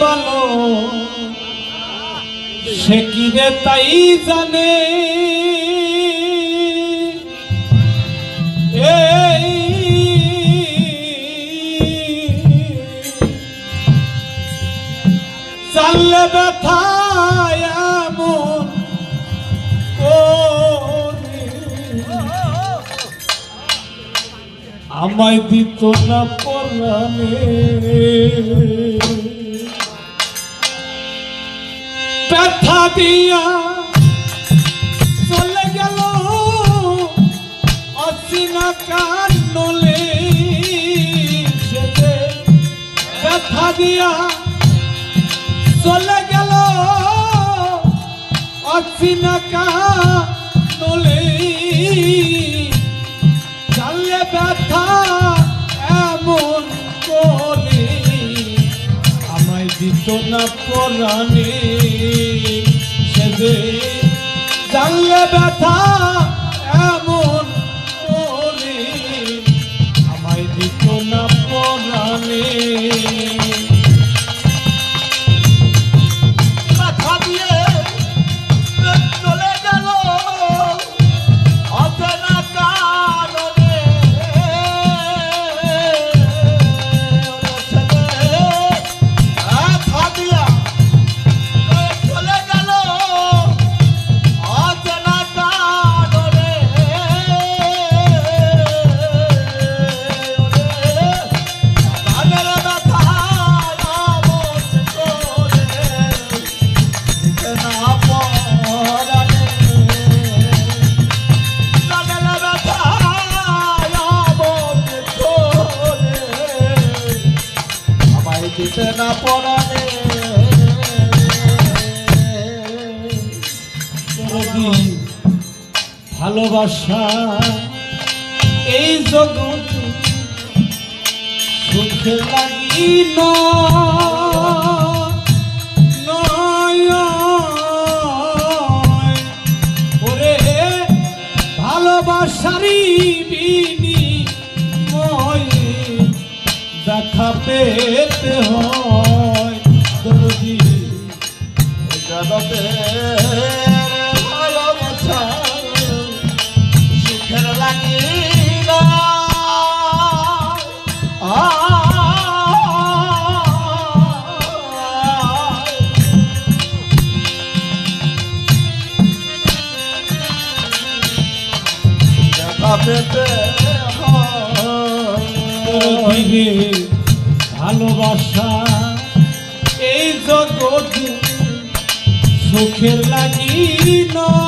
বলো? সে কি রে তাই জানে? চাললে ব্যথায় এমন করে। আমায় দিত না পরাণে ব্যথা দিয়া চলে গেল অচিনা কান্নলে সেজে ব্যথা দিয়া চলে গেল অচিনা কান্নলে জানলে ব্যথা আমায় দিত না পরাণে সেবে জানলে ব্যথা না যদি ভালোবাসা এই জগৎ সুখে লাগি না। ওরে ভালোবাসারই দেখা পেতে হয়। দিবে ভালোবাসা এই জগৎ সুখের লাগি নয়,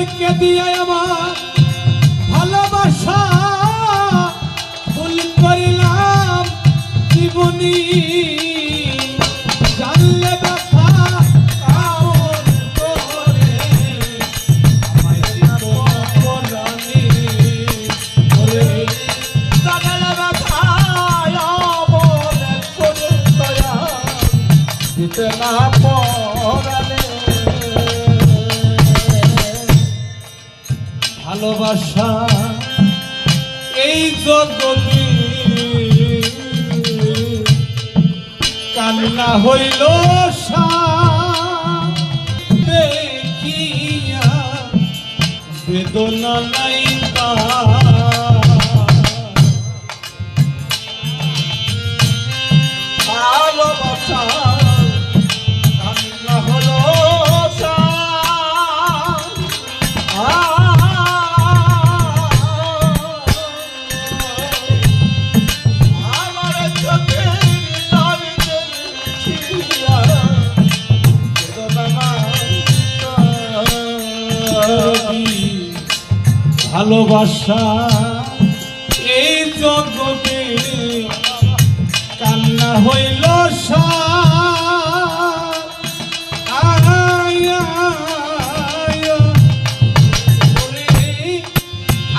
পরকে দিয়ে আমার ভালোবাসা ভুল করলাম জীবনী ভালোবাসা এই জগতে কান্না হইল দেখিয়া বেদনা নাই তার। ভালোবাসা এই জগতে কান্না হইল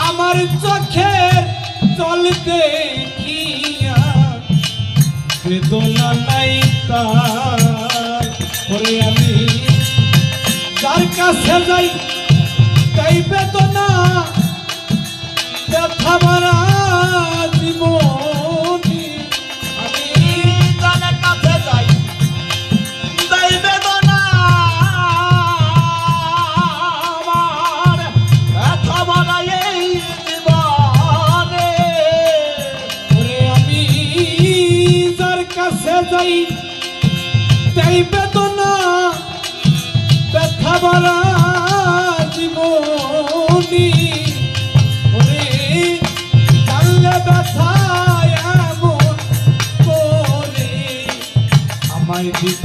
আমার চোখের জল দেখিয়া বেদনা নাই তার। আমি যার কাছে যাই, তাই বেদনা যাই তাই বেদনা ব্যথা মারা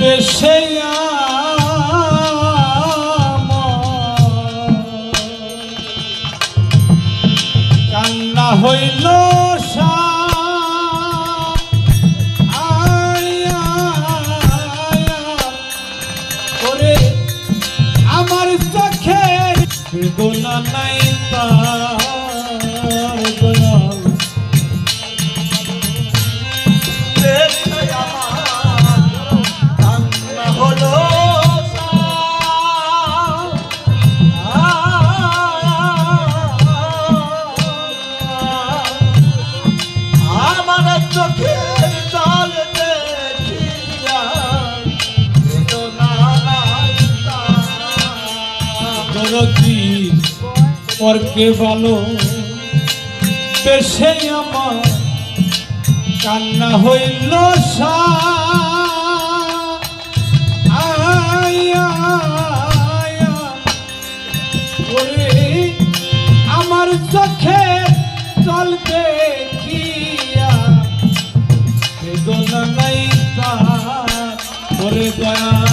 ভালো বেশে কান্না হইল আমার চোখে বেদনা নাই তার। পরকে ভালো বেশে আমার কান্না হইল আমার চোখে জল দেখিয়া বেদনা নাই তার। ওরে দয়াল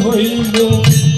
হইল।